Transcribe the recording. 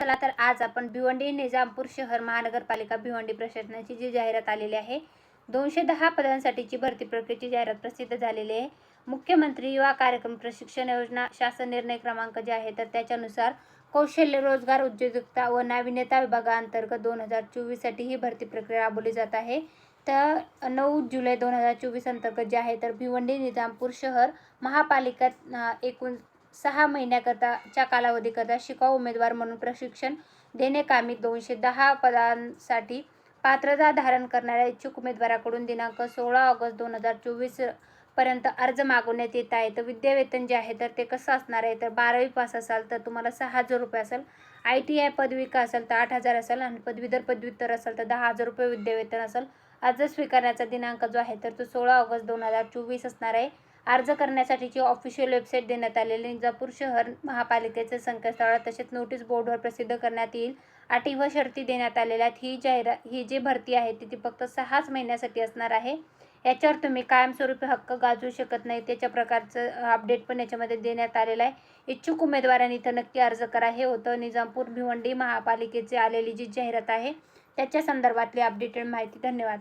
चला तर आज आपण भिवंडी निजामपूर शहर महानगरपालिका भिवंडी प्रशासनाची जी जाहिरात आलेली आहे दोनशे दहा पदांसाठीची भरती प्रक्रियेची जाहिरात प्रसिद्ध झालेली आहे. मुख्यमंत्री युवा कार्यक्रम प्रशिक्षण योजना शासन निर्णय क्रमांक जे आहे तर त्याच्यानुसार कौशल्य रोजगार उद्योजकता व नाविन्यता विभागाअंतर्गत दोन हजार चोवीससाठी ही भरती प्रक्रिया राबवली जात आहे. तर नऊ जुलै दोन हजार चोवीस अंतर्गत जे आहे तर भिवंडी निजामपूर शहर महापालिका एकूण सहा महिन्याकरताच्या कालावधीकरता शिकाऊ उमेदवार म्हणून प्रशिक्षण देणे कामी दोनशे दहा पदांसाठी पात्रता धारण करणाऱ्या इच्छुक उमेदवाराकडून दिनांक सोळा ऑगस्ट दोन हजार चोवीसपर्यंत अर्ज मागवण्यात येत आहे. तर विद्यावेतन जे आहे तर ते कसं असणार आहे? तर बारावी पास असाल तर तुम्हाला सहा हजार रुपये असेल. आय टी आय पदविका असेल तर आठ हजार असेल. आणि पदवीधर पदव्युत्तर असेल तर दहा हजार रुपये विद्यावेतन असेल. अर्ज स्वीकारण्याचा दिनांक जो आहे तर तो सोळा ऑगस्ट दोन हजार चोवीस असणार आहे. अर्ज करण्यासाठीची ऑफिशियल वेबसाईट देण्यात आलेली निजापूर शहर महापालिकेचे संकेतस्थळ तसेच नोटीस बोर्डवर प्रसिद्ध करण्यात येईल. अटी व शर्ती देण्यात आलेल्या आहेत. ही जाहिरात ही जी भरती आहे ती ती फक्त सहाच महिन्यासाठी असणार आहे. याच्यावर तुम्ही कायमस्वरूपी हक्क गाजवू शकत नाही. त्याच्या प्रकारचं अपडेट पण याच्यामध्ये देण्यात आलेलं आहे. इच्छुक उमेदवारांनी इथं नक्की अर्ज करा. हे होतं निजामपूर भिवंडी महापालिकेचे आलेली जी जाहिरात आहे त्याच्या संदर्भातली अपडेटेड माहिती. धन्यवाद.